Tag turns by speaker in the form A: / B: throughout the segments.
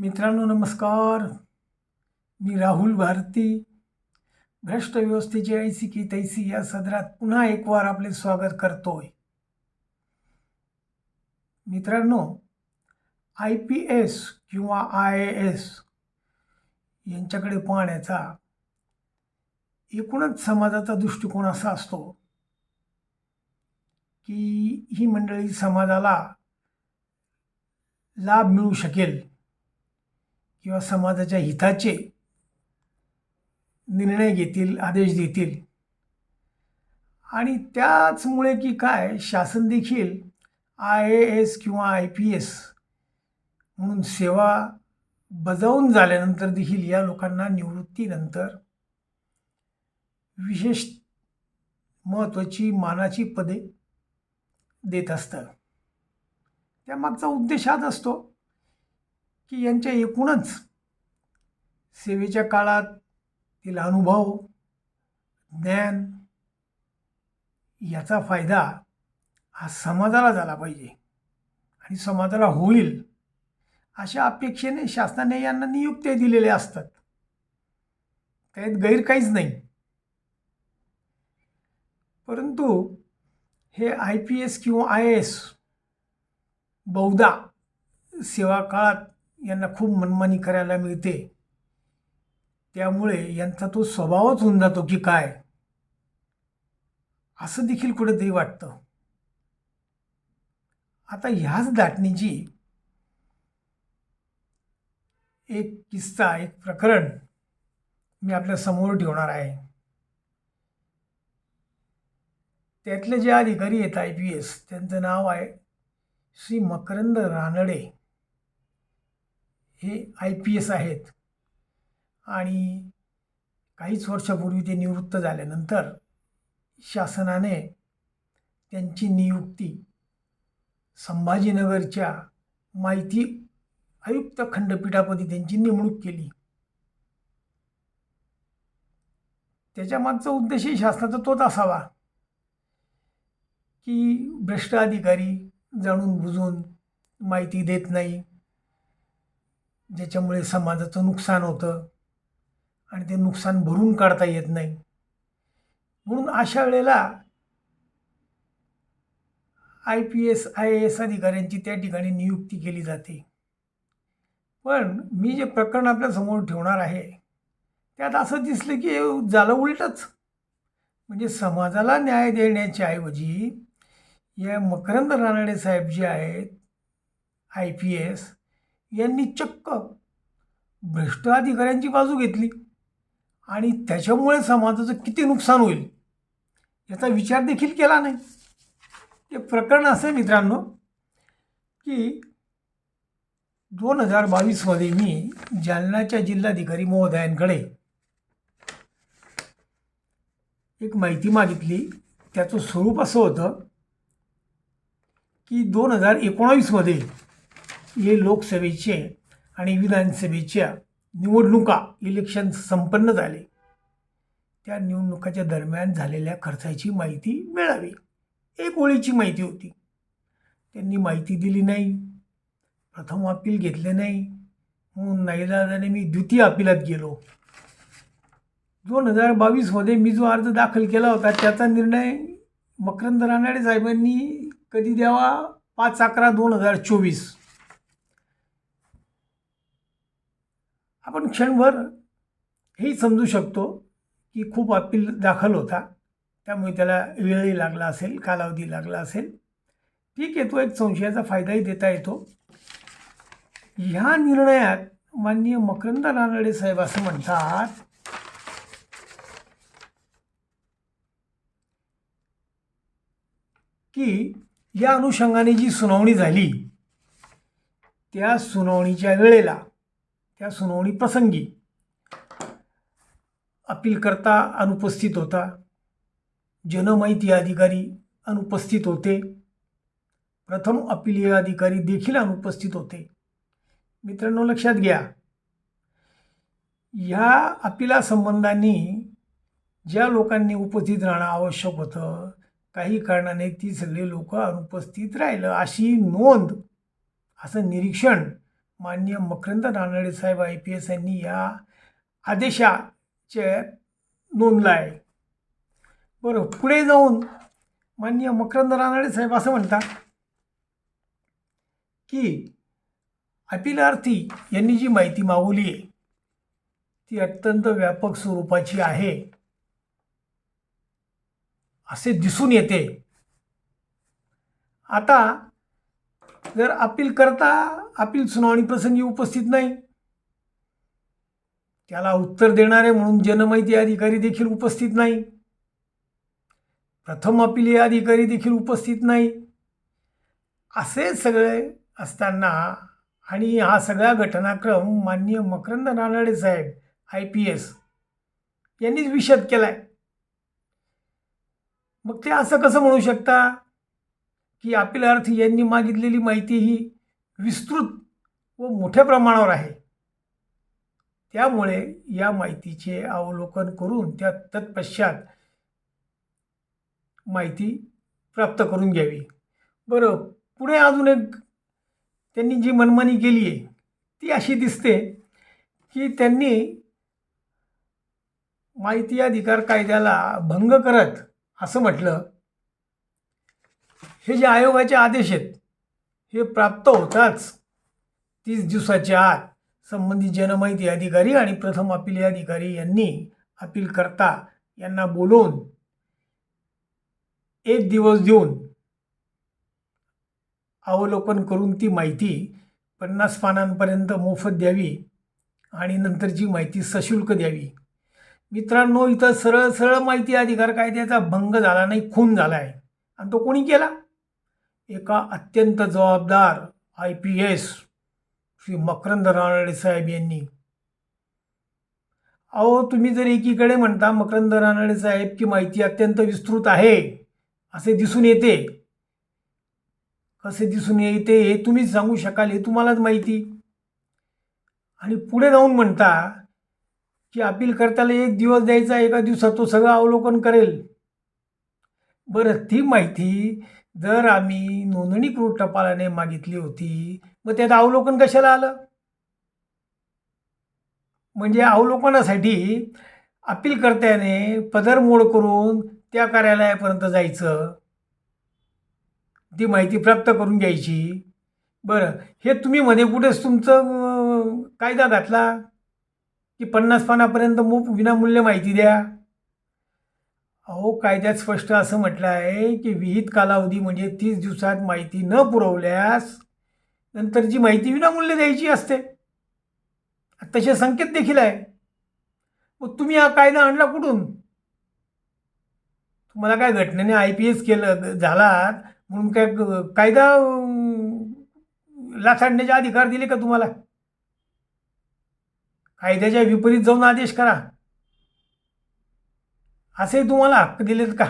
A: मित्रांनो नमस्कार. मी राहुल भारती. भ्रष्ट व्यवस्थेची ऐसी की तैसी या सदरात पुन्हा एक वार आपले स्वागत करतोय. मित्रांनो आय पी एस किंवा आय ए एस यांच्याकडे पाहण्याचा एकूणच समाजाचा दृष्टिकोन असा असतो की ही मंडळी समाजाला लाभ मिळू शकेल. किंवा समाजाच्या हिताचे निर्णय घेतील आदेश देतील. आणि त्याचमुळे की काय शासन देखील आय ए एस किंवा आय पी एस म्हणून सेवा बजावून झाल्यानंतर देखील या लोकांना निवृत्तीनंतर विशेष महत्त्वाची मानाची पदे देत असतं त्यामागचा उद्देश हाच असतो की यांच्या एकूणच सेवेच्या काळात तील अनुभव ज्ञान याचा फायदा हा समाजाला झाला पाहिजे आणि समाजाला होईल अशा अपेक्षेने शासनाने यांना नियुक्त्या दिलेल्या असतात. त्यात गैर काहीच नाही. परंतु हे आय पी एस किंवा आय एस बहुधा सेवा काळात यांना खूप मनमानी करायला मिळते. त्यामुळे यांचा तो स्वभावच होऊन जातो की काय? असं देखील कुठेतरी वाटतं. आता ह्याच दाटणीची एक किस्सा एक प्रकरण मी आपल्यासमोर ठेवणार आहे. त्यातले जे अधिकारी आहेत आय पी एस त्यांचं नाव आहे श्री मकरंद रानडे. हे आय पी एस आहेत. आणि काहीच वर्षापूर्वी ते निवृत्त झाल्यानंतर शासनाने त्यांची नियुक्ती संभाजीनगरच्या माहिती आयुक्त खंडपीठापदी त्यांची नेमणूक केली. त्याच्या मागचा उद्देशही शासनाचा तोच असावा की भ्रष्ट अधिकारी जाणून बुजून माहिती देत नाही. ज्याच्यामुळे समाजाचं नुकसान होतं आणि ते नुकसान भरून काढता येत नाही. म्हणून अशा वेळेला I P S I A S अधिकाऱ्यांची त्या ठिकाणी नियुक्ती केली जाते. पण मी जे प्रकरण आपल्यासमोर ठेवणार आहे त्यात असं दिसलं की झालं उलटच. म्हणजे समाजाला न्याय देण्याच्या ऐवजी या मकरंद रानडे साहेब जे आहेत आय पी एस यांनी चक्क भ्रष्ट अधिकाऱ्यांची बाजू घेतली. आणि त्याच्यामुळे समाजाचं किती नुकसान होईल याचा विचार देखील केला नाही. हे प्रकरण असं आहे मित्रांनो की दोन हजार बावीसमध्ये मी जालन्याच्या जिल्हाधिकारी महोदयांकडे एक माहिती मागितली. त्याचं स्वरूप असं होतं की दोन हजार एकोणावीसमध्ये हे लोकसभेचे आणि विधानसभेच्या निवडणुका इलेक्शन संपन्न झाले. त्या निवडणुकाच्या दरम्यान झालेल्या खर्चाची माहिती मिळावी. एक ओळीची माहिती होती. त्यांनी माहिती दिली नाही. प्रथम अपील घेतले नाही. म्हणून नाईलाजाने मी द्वितीय अपिलात गेलो. दोन हजार बावीसमध्ये मी जो अर्ज दाखल केला होता त्याचा निर्णय मकरंद रानाडे साहेबांनी कधी द्यावा? पाच अकरा दोन हजार चोवीस. आपण क्षणभर हेही समजू शकतो की खूप अपील दाखल होता. त्यामुळे त्याला वेळही लागला असेल कालावधी लागला असेल. ठीक आहे तो एक संशयाचा फायदाही देता येतो. ह्या निर्णयात माननीय मकरंद रानडे साहेब असं म्हणतात की या अनुषंगाने जी सुनावणी झाली त्या सुनावणीच्या वेळेला त्या सुनावणी प्रसंगी अपीलकर्ता अनुपस्थित होता. जनमाहिती अधिकारी अनुपस्थित होते. प्रथम अपीलीय अधिकारी देखील अनुपस्थित होते. मित्रांनो लक्षात घ्या. ह्या अपिलासंबंधांनी ज्या लोकांनी उपस्थित राहणं आवश्यक होतं काही कारणाने ती सगळी लोक अनुपस्थित राहिलं अशी नोंद असं निरीक्षण माननीय मकरंद रानडे साहेब आय पी एस यांनी या आदेशाचे नोंदला आहे बरं पुढे जाऊन माननीय मकरंद रानडे साहेब असं म्हणतात की अपिलार्थी यांनी जी माहिती मागवली आहे ती अत्यंत व्यापक स्वरूपाची आहे असे दिसून येते. आता जर अपील करता अपील सुनावणी प्रसंगी उपस्थित नाही. त्याला उत्तर देणारे म्हणून जनमाहिती अधिकारी देखील उपस्थित नाही. प्रथम अपील अधिकारी देखील उपस्थित नाही. असे सगळे असताना आणि हा सगळा घटनाक्रम माननीय मकरंद रानडे साहेब आय पी एस यांनीच विषद केला आहे मग ते असं कसं म्हणू शकता? की अपिलार्थी यांनी मागितलेली माहिती ही विस्तृत व मोठ्या प्रमाणावर आहे. त्यामुळे या माहितीचे अवलोकन करून त्या तत्पश्चात माहिती प्राप्त करून घ्यावी. बरं पुढे अजून एक त्यांनी जी मनमानी केली आहे ती अशी दिसते की त्यांनी माहिती अधिकार कायद्याला भंग करत असं म्हटलं. हे जे आयोगाचे आदेश आहेत हे प्राप्त होताच. तीस दिवसाच्या आत संबंधित जनमाहिती अधिकारी आणि प्रथम अपील अधिकारी यांनी अपील करता यांना बोलवून एक दिवस देऊन अवलोकन करून ती माहिती पन्नास पानांपर्यंत मोफत द्यावी आणि नंतरची माहिती सशुल्क द्यावी. मित्रांनो इथं सरळ सरळ माहिती अधिकार कायद्याचा भंग झाला नाही खून झाला आहे आणि तो कोणी केला? एका अत्यंत जबाबदार I P S Shri Makarand Ranade साहेब यांनी. अहो तुम्ही जर एकीकडे म्हणता मकरंद रानडे साहेब की माहिती अत्यंत विस्तृत आहे असे दिसून येते. कसे दिसून येते हे तुम्हीच सांगू शकाल हे तुम्हालाच माहिती. आणि पुढे जाऊन म्हणता की अपील एक दिवस द्यायचा एका दिवसात तो सगळं अवलोकन करेल. बरं ती माहिती जर आम्ही नोंदणीकृत टपालाने मागितली होती मग त्यात अवलोकन कशाला आलं? म्हणजे अवलोकनासाठी अपीलकर्त्याने पदरमोड करून त्या कार्यालयापर्यंत जायचं ती माहिती प्राप्त करून घ्यायची. बरं हे तुम्ही मध्ये कुठेच तुमचं कायदा घातला? की पन्नास पानापर्यंत मूप विनामूल्य माहिती द्या. अहो कायद्यात स्पष्ट असं म्हटलं आहे की विहित कालावधी म्हणजे तीस दिवसात माहिती न पुरवल्यास नंतरची माहिती विनामूल्य द्यायची असते. तसे संकेत देखील आहे. मग तुम्ही हा कायदा आणला कुठून? तुम्हाला काय घटनेने आय पी एस केलं झालात? म्हणून काय कायदा अं, लाथाडण्याचे अधिकार दिले का तुम्हाला? कायद्याच्या विपरीत जाऊन आदेश करा. असे तुम्हाला हक्क दिलेत का?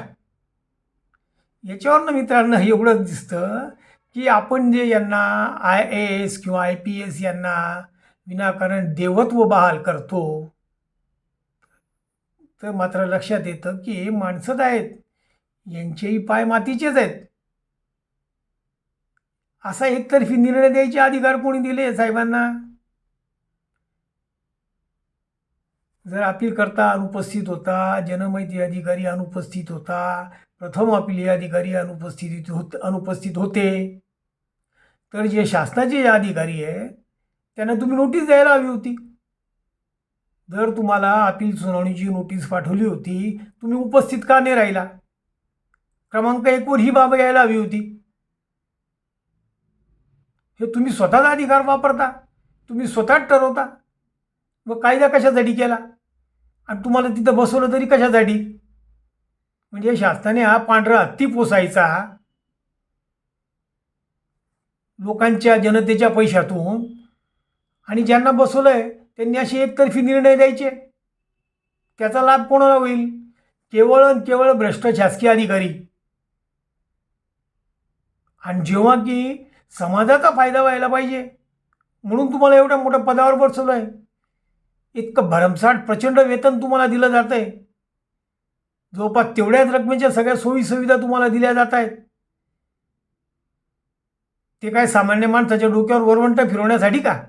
A: याच्यावरनं मित्रांनो एवढंच दिसतं की आपण जे यांना आय ए एस किंवा आय पी एस यांना विनाकारण देवत्व बहाल करतो तर मात्र लक्षात येतं की हे माणसंच आहेत. यांचेही पाय मातीचेच आहेत. असा एकतर्फी निर्णय द्यायचे अधिकार कोणी दिले साहेबांना? जर अपील करता अनुपस्थित होता जनमाहिती अधिकारी अनुपस्थित होता प्रथम अपील अधिकारी अनुपस्थित होत अनुपस्थित होते तर जे शासनाचे जे अधिकारी आहे त्यांना तुम्ही नोटीस द्यायला हवी होती. जर तुम्हाला अपील सुनावणीची नोटीस पाठवली होती तुम्ही उपस्थित का नाही राहिला? क्रमांक एकवर ही बाब यायला हवी होती. हे तुम्ही स्वतःचा अधिकार वापरता तुम्ही स्वतःच ठरवता. व कायदा कशासाठी केला? आणि तुम्हाला तिथं बसवलं तरी कशासाठी? म्हणजे शासनाने हा पांढरा हत्ती पोसायचा. लोकांच्या जनतेच्या पैशातून. आणि ज्यांना बसवलं आहे त्यांनी असे एकतर्फी निर्णय द्यायचे. त्याचा लाभ कोणाला होईल? केवळ आणि केवळ भ्रष्ट शासकीय अधिकारी. आणि जेव्हा की समाजाचा फायदा व्हायला पाहिजे म्हणून तुम्हाला एवढ्या मोठ्या पदावर बसवलं आहे इतकं भरमसाठ प्रचंड वेतन तुम्हाला दिलं जात आहे जवळपास तेवढ्याच रकमेच्या सगळ्या सोयीसुविधा तुम्हाला दिल्या जात आहेत ते काय सामान्य माणसाच्या डोक्यावर वरवंट फिरवण्यासाठी का?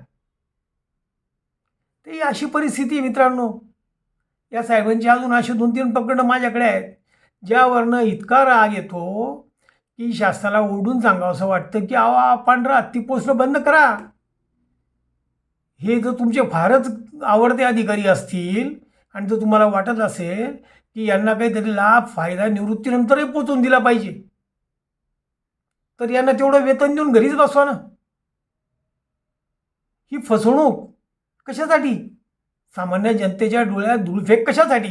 A: ते अशी परिस्थिती आहे मित्रांनो. या साहेबांची अजून असे दोन तीन प्रकरणं माझ्याकडे आहेत. ज्यावरनं इतका राग येतो की शासनाला ओढून सांगावं असं वाटतं की आवा पांढरा हत्ती पोचणं बंद करा. हे जर तुमचे फारच आवडते अधिकारी असतील आणि जर तुम्हाला वाटत असेल की यांना काहीतरी लाभ फायदा निवृत्तीनंतरही पोचवून दिला पाहिजे तर यांना तेवढं वेतन देऊन घरीच बसवा ना. ही फसवणूक कशासाठी? सामान्य जनतेच्या डोळ्यात धूळफेक कशासाठी?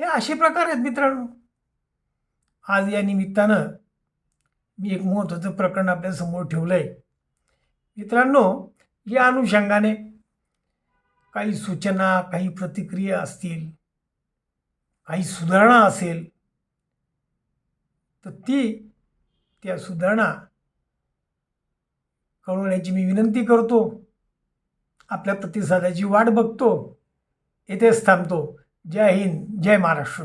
A: हे असे प्रकार आहेत मित्रांनो. आज या निमित्तानं मी एक महत्त्वाचं प्रकरण आपल्यासमोर ठेवलं आहे मित्रांनो या अनुषंगाने काही सूचना काही प्रतिक्रिया असतील काही सुधारणा असेल तर ती त्या सुधारणा कळवण्याची मी विनंती करतो. आपल्या प्रतिसादाची वाट बघतो. येथेच थांबतो. जय हिंद जय महाराष्ट्र.